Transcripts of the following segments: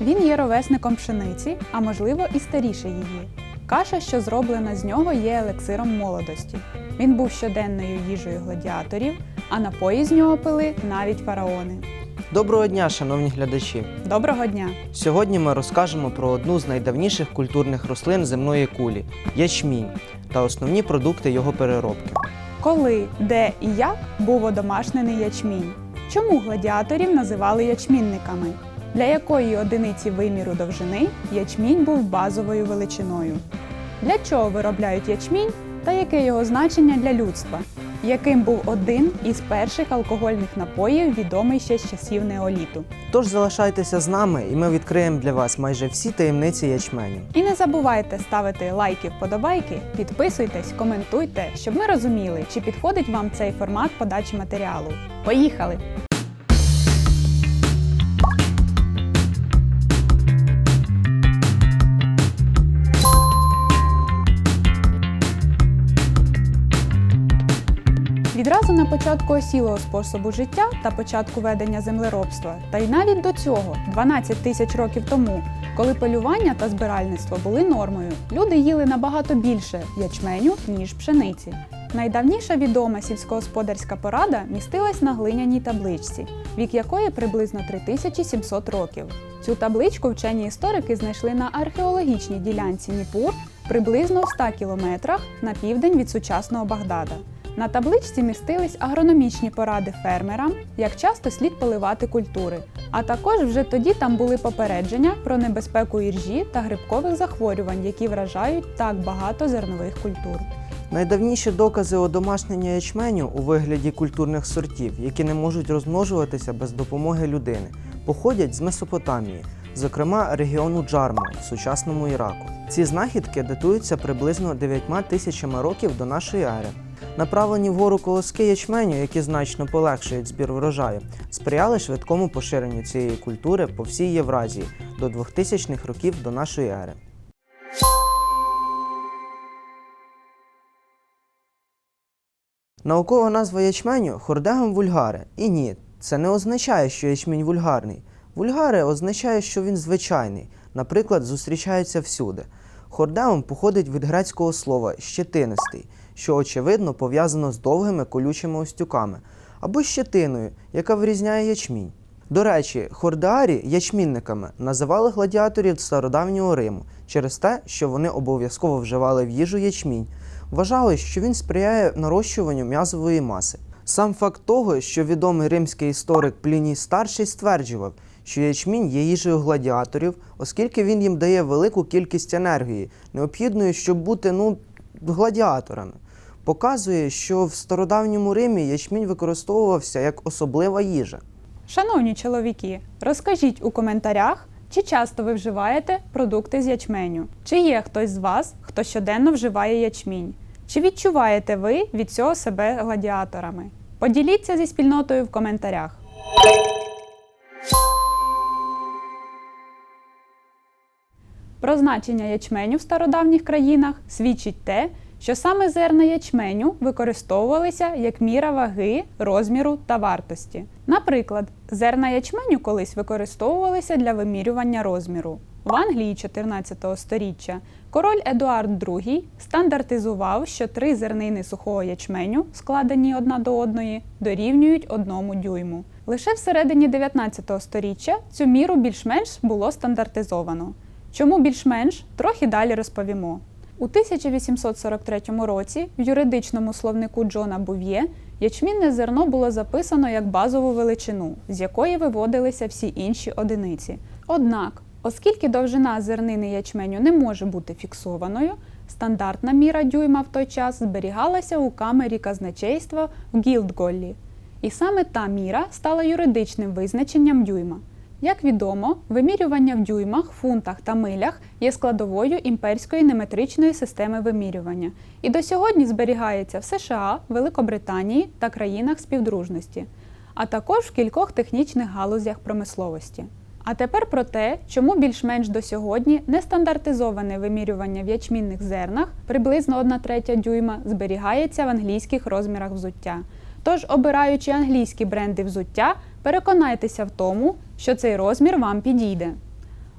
Він є ровесником пшениці, а можливо і старіше її. Каша, що зроблена з нього, є елексиром молодості. Він був щоденною їжею гладіаторів, а напої з нього пили навіть фараони. Доброго дня, шановні глядачі! Доброго дня! Сьогодні ми розкажемо про одну з найдавніших культурних рослин земної кулі ячмінь та основні продукти його переробки. Коли, де і як був одомашнений ячмінь? Чому гладіаторів називали ячмінниками? Для якої одиниці виміру довжини ячмінь був базовою величиною? Для чого виробляють ячмінь та яке його значення для людства? Яким був один із перших алкогольних напоїв, відомий ще з часів неоліту? Тож залишайтеся з нами, і ми відкриємо для вас майже всі таємниці ячменю. І не забувайте ставити лайки, вподобайки, підписуйтесь, коментуйте, щоб ми розуміли, чи підходить вам цей формат подачі матеріалу. Поїхали! Початку осілого способу життя та початку ведення землеробства, та й навіть до цього, 12 тисяч років тому, коли полювання та збиральництво були нормою, люди їли набагато більше ячменю, ніж пшениці. Найдавніша відома сільськогосподарська порада містилась на глиняній табличці, вік якої приблизно 3700 років. Цю табличку вчені історики знайшли на археологічній ділянці Ніпур приблизно в 100 кілометрах на південь від сучасного Багдада. На табличці містились агрономічні поради фермерам, як часто слід поливати культури. А також вже тоді там були попередження про небезпеку іржі та грибкових захворювань, які вражають так багато зернових культур. Найдавніші докази одомашнення ячменю у вигляді культурних сортів, які не можуть розмножуватися без допомоги людини, походять з Месопотамії, зокрема регіону Джарма в сучасному Іраку. Ці знахідки датуються приблизно 9 тисячами років до нашої ери. Направлені вгору колоски ячменю, які значно полегшують збір врожаю, сприяли швидкому поширенню цієї культури по всій Євразії до 2000-х років до нашої ери. Наукова назва ячменю хордегам вульгаре. І ні, це не означає, що ячмінь вульгарний. Вульгаре означає, що він звичайний, наприклад, зустрічається всюди. Хордеум походить від грецького слова щетинистий, що очевидно пов'язано з довгими колючими остюками, або щетиною, яка вирізняє ячмінь. До речі, хордеарі ячмінниками називали гладіаторів стародавнього Риму через те, що вони обов'язково вживали в їжу ячмінь. Вважали, що він сприяє нарощуванню м'язової маси. Сам факт того, що відомий римський історик Пліній Старший стверджував, що ячмінь є їжею гладіаторів, оскільки він їм дає велику кількість енергії, необхідної, щоб бути ну, гладіаторами. Показує, що в стародавньому Римі ячмінь використовувався як особлива їжа. Шановні чоловіки, розкажіть у коментарях, чи часто ви вживаєте продукти з ячменю? Чи є хтось з вас, хто щоденно вживає ячмінь? Чи відчуваєте ви від цього себе гладіаторами? Поділіться зі спільнотою в коментарях. Про значення ячменю в стародавніх країнах свідчить те, що саме зерна ячменю використовувалися як міра ваги, розміру та вартості. Наприклад, зерна ячменю колись використовувалися для вимірювання розміру. В Англії 14 століття король Едуард II стандартизував, що три зернини сухого ячменю, складені одна до одної, дорівнюють одному дюйму. Лише всередині 19 століття цю міру більш-менш було стандартизовано. Чому більш-менш трохи далі розповімо. У 1843 році в юридичному словнику Джона Був'є ячмінне зерно було записано як базову величину, з якої виводилися всі інші одиниці. Однак, оскільки довжина зернини ячменю не може бути фіксованою, стандартна міра дюйма в той час зберігалася у камері казначейства в Гілдголлі. І саме та міра стала юридичним визначенням дюйма. Як відомо, вимірювання в дюймах, фунтах та милях є складовою імперської неметричної системи вимірювання і до сьогодні зберігається в США, Великобританії та країнах співдружності, а також в кількох технічних галузях промисловості. А тепер про те, чому більш-менш до сьогодні нестандартизоване вимірювання в ячмінних зернах приблизно 1 третя дюйма зберігається в англійських розмірах взуття. Тож, обираючи англійські бренди взуття, переконайтеся в тому, що цей розмір вам підійде.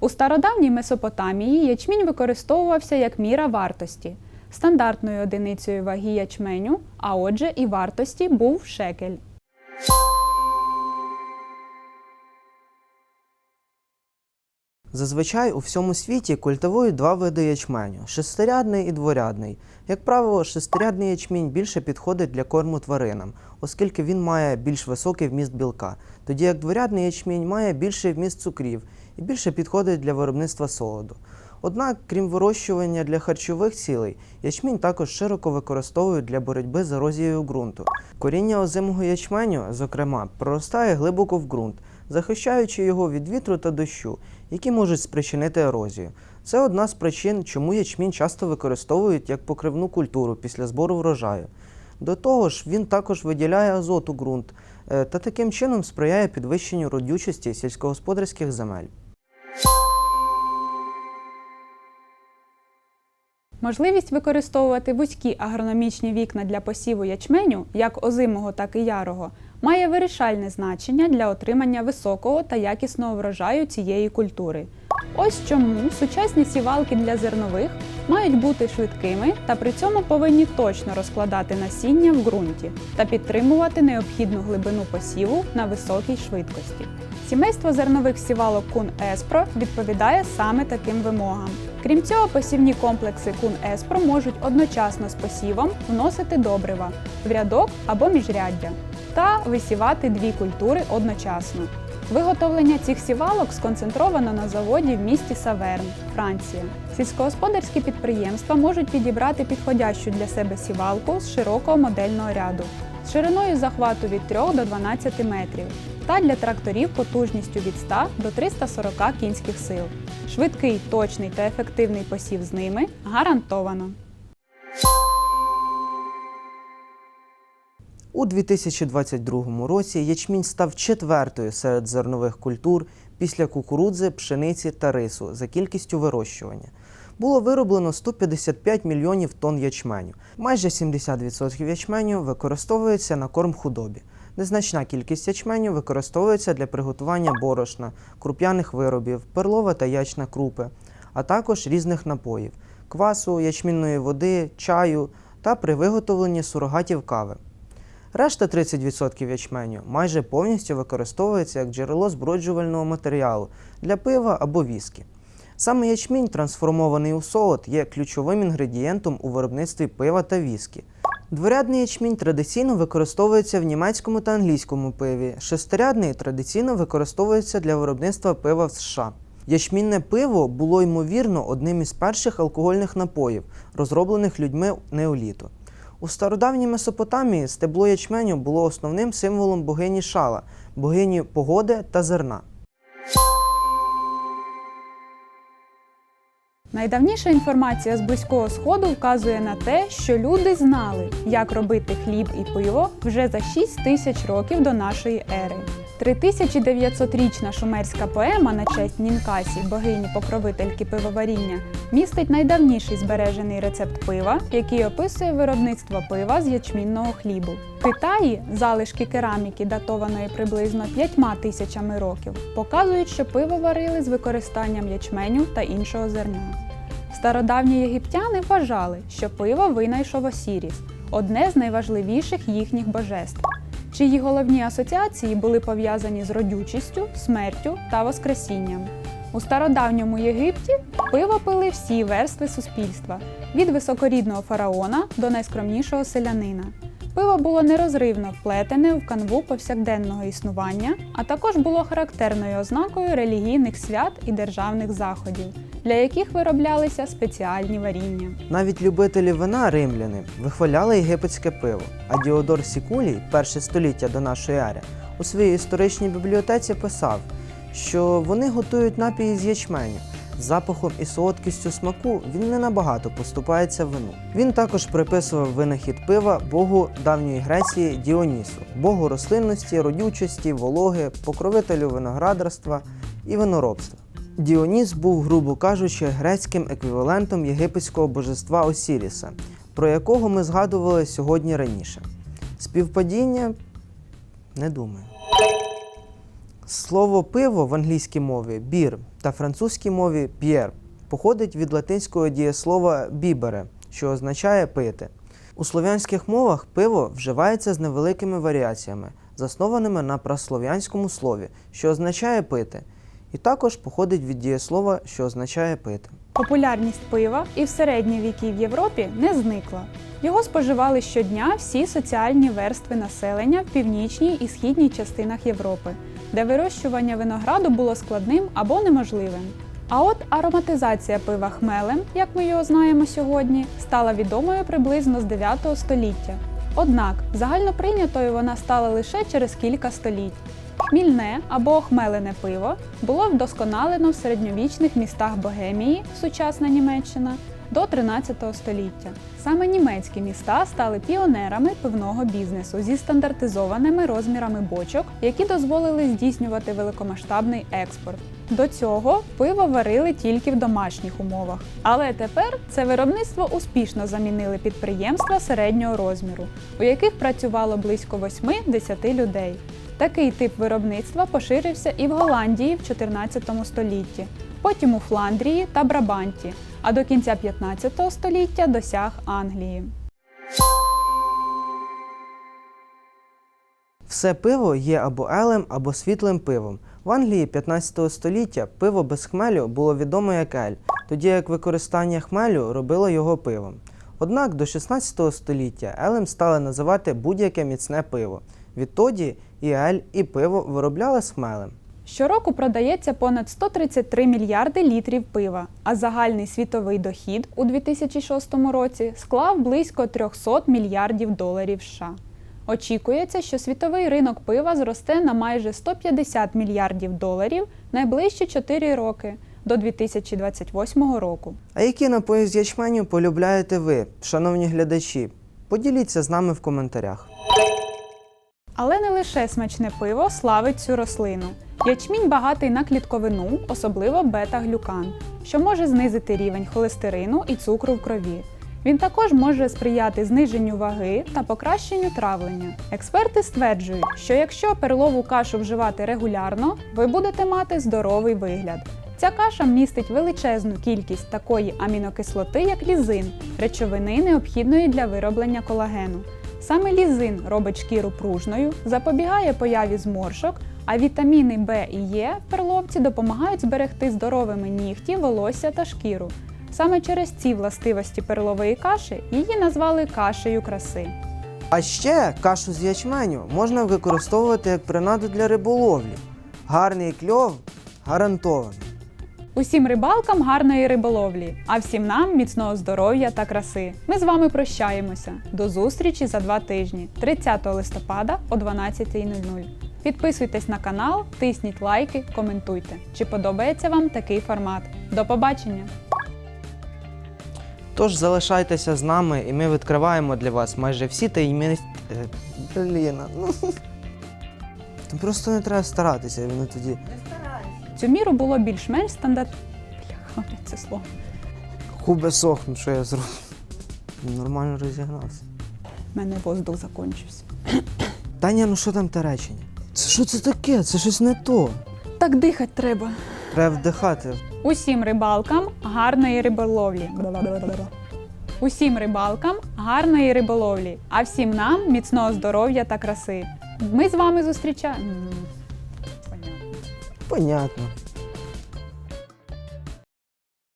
У стародавній Месопотамії ячмінь використовувався як міра вартості. Стандартною одиницею ваги ячменю, а отже, і вартості був шекель. Зазвичай у всьому світі культивують два види ячменю шестирядний і дворядний. Як правило, шестирядний ячмінь більше підходить для корму тваринам, оскільки він має більш високий вміст білка, тоді як дворядний ячмінь має більший вміст цукрів і більше підходить для виробництва солоду. Однак, крім вирощування для харчових цілей, ячмінь також широко використовують для боротьби з ерозією ґрунту. Коріння озимого ячменю, зокрема, проростає глибоко в ґрунт, захищаючи його від вітру та дощу, які можуть спричинити ерозію. Це одна з причин, чому ячмінь часто використовують як покривну культуру після збору врожаю. До того ж, він також виділяє азот у ґрунт е, та таким чином сприяє підвищенню родючості сільськогосподарських земель. Можливість використовувати вузькі агрономічні вікна для посіву ячменю, як озимого, так і ярого, має вирішальне значення для отримання високого та якісного врожаю цієї культури. Ось чому сучасні сівалки для зернових мають бути швидкими та при цьому повинні точно розкладати насіння в ґрунті та підтримувати необхідну глибину посіву на високій швидкості. Сімейство зернових сівалок Кун Еспро відповідає саме таким вимогам. Крім цього, посівні комплекси Кун Еспро можуть одночасно з посівом вносити добрива в рядок або міжряддя та висівати дві культури одночасно. Виготовлення цих сівалок сконцентровано на заводі в місті Саверн, Франція. Сільськогосподарські підприємства можуть підібрати підходящу для себе сівалку з широкого модельного ряду шириною захвату від 3 до 12 метрів та для тракторів потужністю від 100 до 340 кінських сил. Швидкий, точний та ефективний посів з ними гарантовано. У 2022 році ячмінь став четвертою серед зернових культур після кукурудзи, пшениці та рису за кількістю вирощування. Було вироблено 155 мільйонів тонн ячменю. Майже 70% ячменю використовується на корм худобі. Незначна кількість ячменю використовується для приготування борошна, круп'яних виробів, перлова та ячна крупи, а також різних напоїв квасу, ячмінної води, чаю та при виготовленні сурогатів кави. Решта 30% ячменю майже повністю використовується як джерело зброджувального матеріалу для пива або віскі. Саме ячмінь, трансформований у солод, є ключовим інгредієнтом у виробництві пива та віскі. Дворядний ячмінь традиційно використовується в німецькому та англійському пиві. Шестирядний традиційно використовується для виробництва пива в США. Ячмінне пиво було ймовірно одним із перших алкогольних напоїв, розроблених людьми неоліту. У стародавній Месопотамії стебло ячменю було основним символом богині Шала, богині погоди та зерна. Найдавніша інформація з Близького Сходу вказує на те, що люди знали, як робити хліб і пиво вже за 6 тисяч років до нашої ери. 3900-річна шумерська поема на честь Нінкасі, богині покровительки пивоваріння, містить найдавніший збережений рецепт пива, який описує виробництво пива з ячмінного хлібу. В Китаї залишки кераміки, датованої приблизно 5 тисячами років, показують, що пиво варили з використанням ячменю та іншого зерна. Стародавні єгиптяни вважали, що пиво винайшов Осіріс, одне з найважливіших їхніх божеств, чиї головні асоціації були пов'язані з родючістю, смертю та воскресінням. У стародавньому Єгипті пиво пили всі верстви суспільства від високорідного фараона до найскромнішого селянина. Пиво було нерозривно вплетене в канву повсякденного існування, а також було характерною ознакою релігійних свят і державних заходів, для яких вироблялися спеціальні варіння. Навіть любителі вина римляни вихваляли єгипетське пиво, а Діодор Сікулій, перше століття до нашої ери, у своїй історичній бібліотеці писав, що вони готують напії з ячменю. Запахом і солодкістю смаку він не набагато поступається вину. Він також приписував винахід пива богу давньої Греції Діонісу, богу рослинності, родючості, вологи, покровителю виноградарства і виноробства. Діоніс був, грубо кажучи, грецьким еквівалентом єгипетського божества Осіріса, про якого ми згадували сьогодні раніше. Співпадіння не думаю. Слово пиво в англійській мові бір та французькій мові п'єр походить від латинського дієслова бібере, що означає пити. У слов'янських мовах пиво вживається з невеликими варіаціями, заснованими на праслов'янському слові, що означає пити, і також походить від дієслова, що означає пити. Популярність пива і в середні віки в Європі не зникла. Його споживали щодня всі соціальні верстви населення в північній і східній частинах Європи, де вирощування винограду було складним або неможливим. А от ароматизація пива хмелем, як ми його знаємо сьогодні, стала відомою приблизно з 9 століття. Однак загальноприйнятою вона стала лише через кілька століть. Хмільне або охмелене пиво було вдосконалено в середньовічних містах Богемії, сучасна Німеччина, до 13 століття. Саме німецькі міста стали піонерами пивного бізнесу зі стандартизованими розмірами бочок, які дозволили здійснювати великомасштабний експорт. До цього пиво варили тільки в домашніх умовах. Але тепер це виробництво успішно замінили підприємства середнього розміру, у яких працювало близько 8-10 людей. Такий тип виробництва поширився і в Голландії в 14 столітті, потім у Фландрії та Брабанті, а до кінця 15 століття досяг Англії. Все пиво є або елем, або світлим пивом. В Англії 15 століття пиво без хмелю було відомо як ель, тоді як використання хмелю робило його пивом. Однак до 16 століття елем стали називати будь-яке міцне пиво. Відтоді і ель, і пиво виробляли з хмелем. Щороку продається понад 133 мільярди літрів пива, а загальний світовий дохід у 2006 році склав близько 300 мільярдів доларів США. Очікується, що світовий ринок пива зросте на майже 150 мільярдів доларів найближчі 4 роки до 2028 року. А які напої з ячменю полюбляєте ви, шановні глядачі? Поділіться з нами в коментарях. Але не лише смачне пиво славить цю рослину. Ячмінь багатий на клітковину, особливо бета-глюкан, що може знизити рівень холестерину і цукру в крові. Він також може сприяти зниженню ваги та покращенню травлення. Експерти стверджують, що якщо перлову кашу вживати регулярно, ви будете мати здоровий вигляд. Ця каша містить величезну кількість такої амінокислоти, як лізин, речовини, необхідної для вироблення колагену. Саме лізин робить шкіру пружною, запобігає появі зморшок, а вітаміни В і Е в перловці допомагають зберегти здоровими нігті, волосся та шкіру. Саме через ці властивості перлової каші її назвали кашею краси. А ще кашу з ячменю можна використовувати як принаду для риболовлі. Гарний кльов гарантований. Усім рибалкам гарної риболовлі, а всім нам міцного здоров'я та краси. Ми з вами прощаємося. До зустрічі за два тижні, 30 листопада о 12.00. Підписуйтесь на канал, тисніть лайки, коментуйте. Чи подобається вам такий формат? До побачення! Тож залишайтеся з нами, і ми відкриваємо для вас майже всі таємниці. Е, Блін, ну. Просто не треба старатися, воно тоді. Цю міру було більш-менш стандарт. Бляха, це слово. Губи сохнуть, що я зроблю. Нормально розігнався. У мене воздух закінчився. Таня, ну що там те речення? Це що це таке? Це щось не то. Так дихати треба. Треба вдихати. Усім рибалкам гарної риболовлі. Усім рибалкам гарної риболовлі, а всім нам міцного здоров'я та краси. Ми з вами зустрічаємо. Понятно.